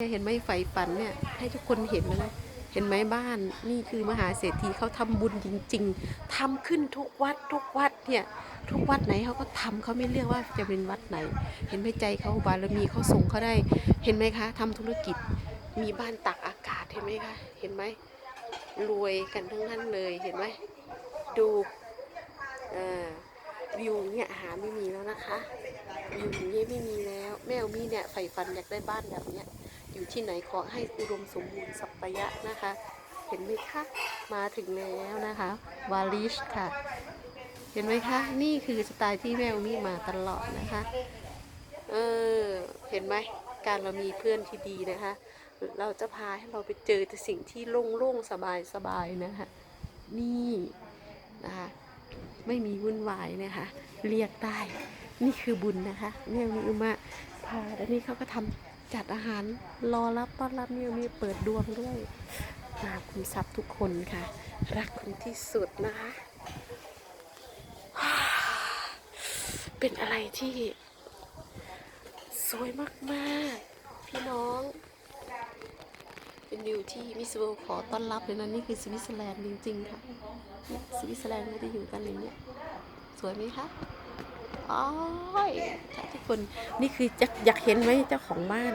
เห็นไหมไฟฝันเนี่ยให้ทุกคนเห็นนะเห็นไหมบ้านนี่คือมหาเศรษฐีเขาทำบุญจริง ๆทำขึ้นทุกวัดทุกวัดเนี่ยทุกวัดไหนเขาก็ทำเขาไม่เลือกว่าจะเป็นวัดไหน เห็นไหมใจเขาบารมีเขาส่งเขาได้ เห็นไหมคะทำธุรกิจมีบ้านตากอากาศเห็นไหมคะเห็นไหมรวยกันทั้งนั้นเลยเห็นไหมดูวิวเนี่ยหาไม่มีแล้วนะคะวิวอย่างนี้ไม่มีแล้ว แมวมีเนี่ยใฝ่ฝันอยากได้บ้านแบบเนี้ย อยู่ที่ไหนขอให้อุดมสมบูรณ์สัพพยะนะคะ เห็นไหมคะมาถึงแล้วนะคะ วาลิชค่ะ เห็นไหมคะนี่คือสไตล์ที่แมวมี่มาตลอดนะคะเออเห็นไหมการเรามีเพื่อนที่ดีนะคะ เราจะพาให้เราไปเจอแต่สิ่งที่โล่งๆสบายๆนะคะนี่นะคะไม่มีวุ่นวายนะคะ เรียกได้ นี่คือบุญนะคะแมวมีอุมาพาแล้วนี่เขาก็ทำ จัดอาหารรอรับต้อนรับเนี่ยมีเปิดดวงด้วยมาคุณทรัพย์ทุกคนค่ะ รักคุณที่สุดนะคะ เป็นอะไรที่ สวยมากๆ พี่น้อง เป็นวิวที่มิสเวลขอต้อนรับเลยนะนี่คือสวิตเซอร์แลนด์จริงๆค่ะ สวิตเซอร์แลนด์ก็จะอยู่กันอย่างเนี้ยสวยไหมคะ อ้อยทุกคน นี่คือจะอยากเห็นไหมเจ้าของบ้าน